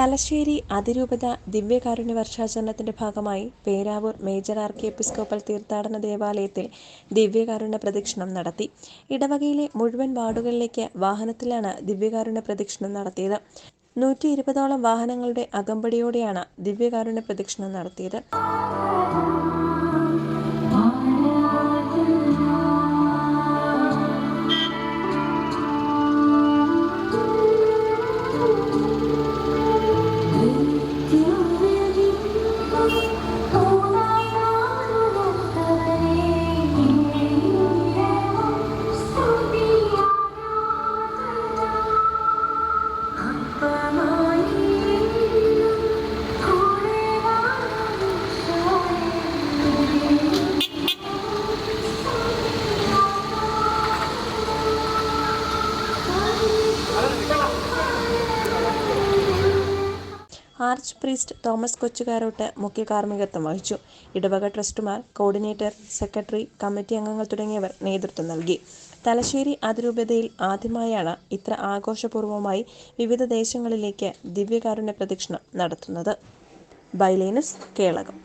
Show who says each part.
Speaker 1: തലശ്ശേരി അതിരൂപത ദിവ്യകാരുണ്യ വർഷാചരണത്തിന്റെ ഭാഗമായി പേരാവൂർ മേജർ ആർക്കി എപ്പിസ്കോപ്പൽ തീർത്ഥാടന ദേവാലയത്തിൽ ദിവ്യകാരുണ്യ പ്രദക്ഷിണം നടത്തി. ഇടവകയിലെ മുഴുവൻ വാർഡുകളിലേക്ക് വാഹനത്തിലാണ് ദിവ്യകാരുണ്യ പ്രദക്ഷിണം നടത്തിയത്. നൂറ്റി ഇരുപതോളം വാഹനങ്ങളുടെ അകമ്പടിയോടെയാണ് ദിവ്യകാരുണ്യ പ്രദക്ഷിണം നടത്തിയത്. ആർച്ച് പ്രീസ്റ്റ് തോമസ് കൊച്ചുകാരോട്ട് മുഖ്യ കാർമ്മികത്വം വഹിച്ചു. ഇടവക ട്രസ്റ്റുമാർ കോർഡിനേറ്റർ സെക്രട്ടറി കമ്മിറ്റി അംഗങ്ങൾ തുടങ്ങിയവർ നേതൃത്വം നൽകി. തലശ്ശേരി അതിരൂപതയിൽ ആദ്യമായാണ് ഇത്ര ആഘോഷപൂർവമായി വിവിധ ദേശങ്ങളിലേക്ക് ദിവ്യകാരുണ്യ പ്രദക്ഷിണം നടത്തുന്നത്. ബൈലേനസ് കേളകം.